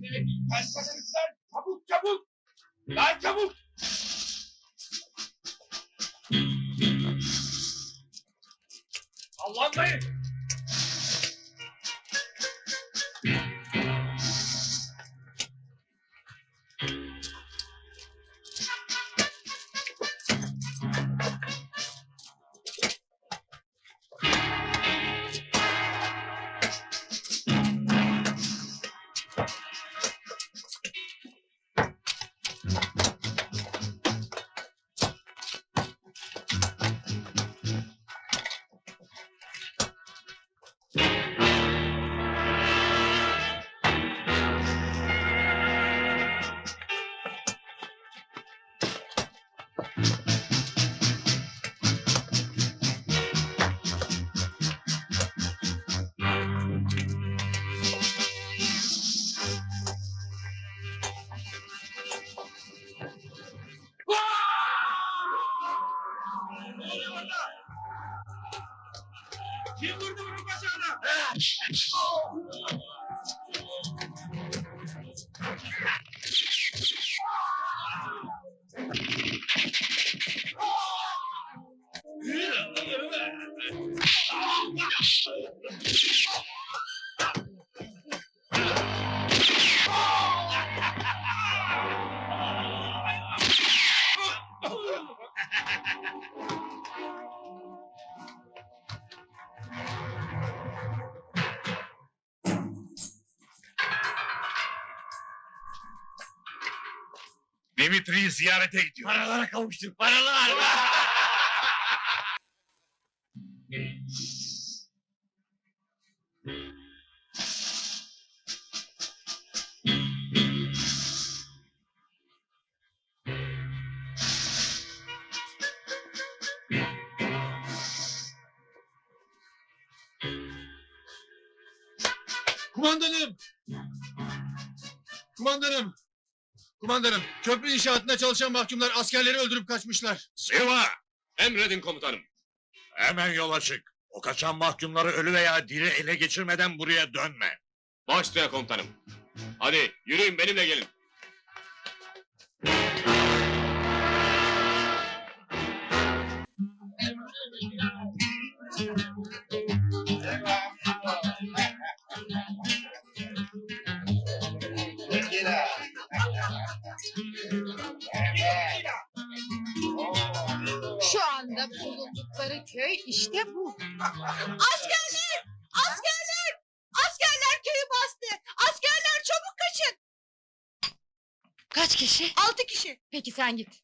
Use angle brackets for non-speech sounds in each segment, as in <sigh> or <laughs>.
Kaçmadınız lan! Çabuk çabuk! Lan çabuk! Sallanmayın! Ne Oh! Dimitri'yi ziyarete gidiyor. Paralara kavuştuk, paralar! Kumandanım! Kumandanım! Kumandanım, köprü inşaatında çalışan mahkumlar askerleri öldürüp kaçmışlar. Siva! Emredin komutanım. Hemen yola çık. O kaçan mahkumları ölü veya diri ele geçirmeden buraya dönme. Baş üstüne komutanım. Hadi yürüyün benimle gelin. Şu anda bulundukları köy işte bu. Askerler! Askerler! Askerler köyü bastı! Askerler çabuk kaçın! Kaç kişi? Altı kişi. Peki sen git.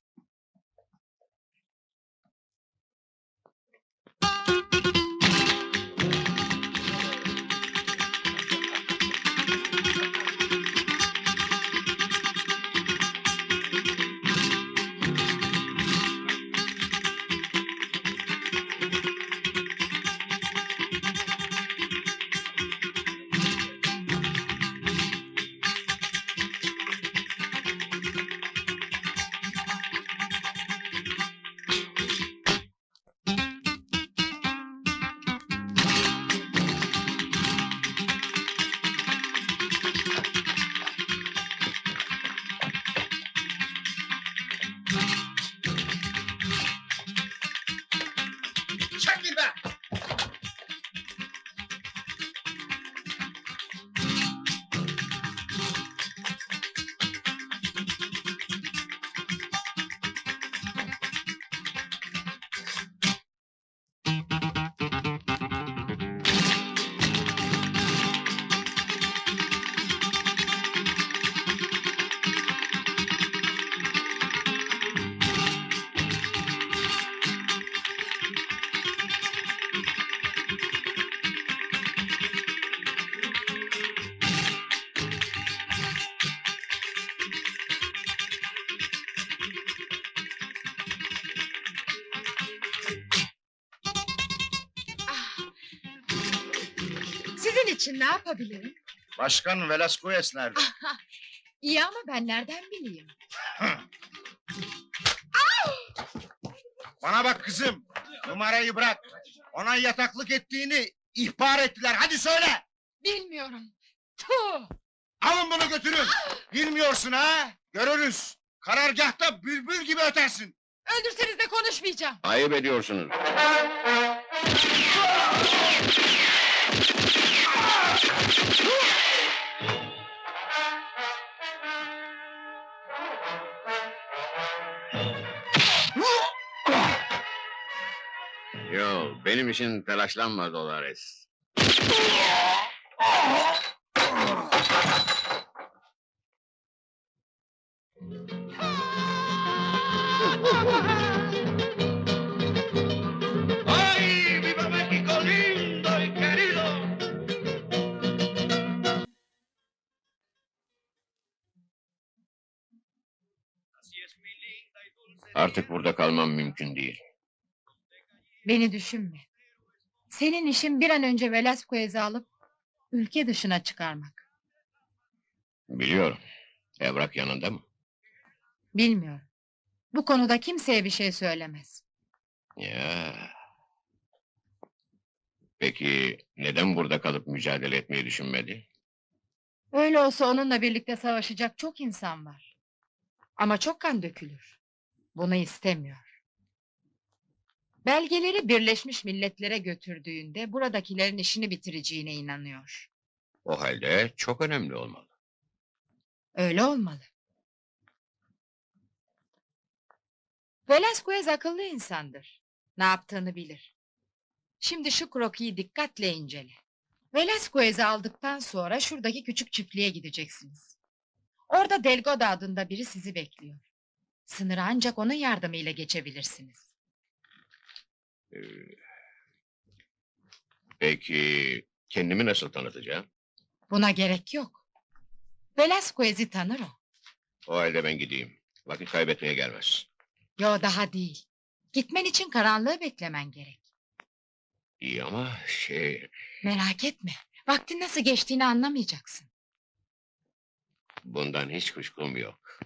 İçin ne yapabilirim? Başkan Velasquez nerede? İyi ama ben nereden bileyim? Bana bak kızım. Numarayı bırak. Ona yataklık ettiğini ihbar ettiler. Hadi söyle. Bilmiyorum. Tuh! Alın bunu götürün. Bilmiyorsun ha? Görürüz. Karargahta bülbül gibi ötersin. Öldürseniz de konuşmayacağım. Ayıp ediyorsunuz. Yo, benim için telaşlanma Dolores. <laughs> Artık burada kalmam mümkün değil. Beni düşünme. Senin işin bir an önce Velasquez'i alıp ülke dışına çıkarmak. Biliyorum. Evrak yanında mı? Bilmiyorum. Bu konuda kimseye bir şey söylemez. Ya. Peki neden burada kalıp mücadele etmeyi düşünmedi? Öyle olsa onunla birlikte savaşacak çok insan var. Ama çok kan dökülür. Bunu istemiyor. Belgeleri Birleşmiş Milletler'e götürdüğünde buradakilerin işini bitireceğine inanıyor. O halde çok önemli olmalı. Öyle olmalı. Velasquez akıllı insandır. Ne yaptığını bilir. Şimdi şu krokiyi dikkatle incele. Velasquez'i aldıktan sonra şuradaki küçük çiftliğe gideceksiniz. Orada Delgado adında biri sizi bekliyor. Sınırı ancak onun yardımıyla geçebilirsiniz. Ee, Peki kendimi nasıl tanıtacağım? Buna gerek yok. Velasquez'i tanır o. O halde ben gideyim. Vakit kaybetmeye gelmez. Yo daha değil. Gitmen için karanlığı beklemen gerek. İyi ama şey... Merak etme. Vaktin nasıl geçtiğini anlamayacaksın. Bundan hiç kuşkum yok.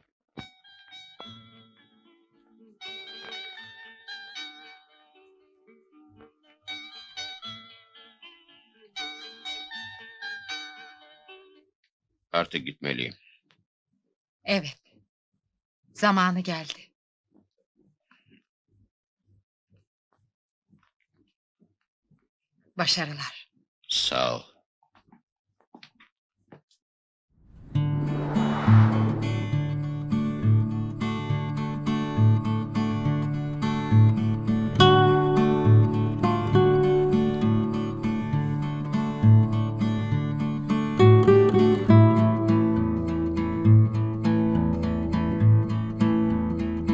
Artık gitmeliyim. Evet. Zamanı geldi. Başarılar. Sağ ol.